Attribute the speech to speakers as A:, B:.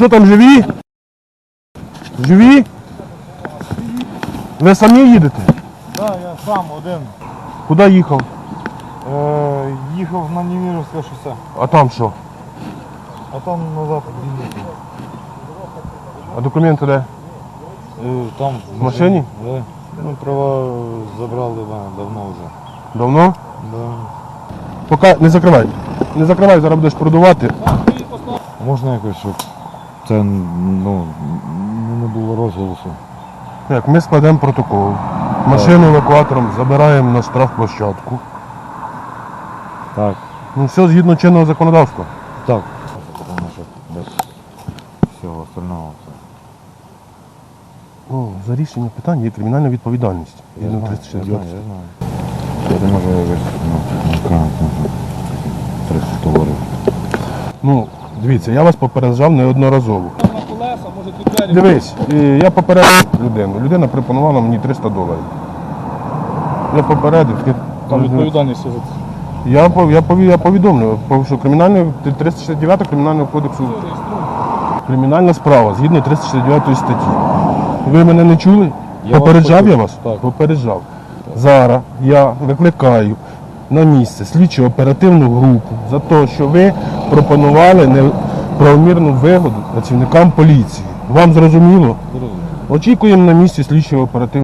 A: Що там живі? Живі? Ви самі їдете?
B: Так, я сам один.
A: Куди їхав?
B: Е, їхав на Нівіровське шосе,
A: А там що?
B: а там назад їхав.
A: А документи де?
B: Е, Там
A: В машині?
B: Да. Ну, права забрали мене давно вже.
A: Давно?
B: Да.
A: Поки не закривай. Не закривай, зараз будеш продавати.
B: Можна якось, щоб це ну, не було розголосу.
A: Так, ми складемо протокол. Машину евакуатором забираємо на штрафплощадку.
B: Так.
A: Ну все згідно чинного законодавства.
B: Так. Тому що без всього остального це.
A: Ну, за рішення питань є кримінальна відповідальність.
B: Я
A: Згідно
B: знаю, я
A: 369.
B: знаю, я знаю. Я не можу якось, ну, наканути 30 доларів.
A: Ну, дивіться, я вас попереджав неодноразово. Дивись, я попередив людину. Людина пропонувала мені 300 доларів. Я попередив.
C: Там відповідальність за це.
A: Я, я, я повідомлю, що кримінальне 369 кримінального кодексу кримінальна справа згідно 369 статті. Ви мене не чули?
B: Я
A: Попереджав я вас?
B: Так.
A: Попереджав. Зараз я викликаю на місце слідчу оперативну групу за те, що ви пропонували неправомірну вигоду працівникам поліції. Вам
B: зрозуміло?
A: Очікуємо на місці слідчого оперативного.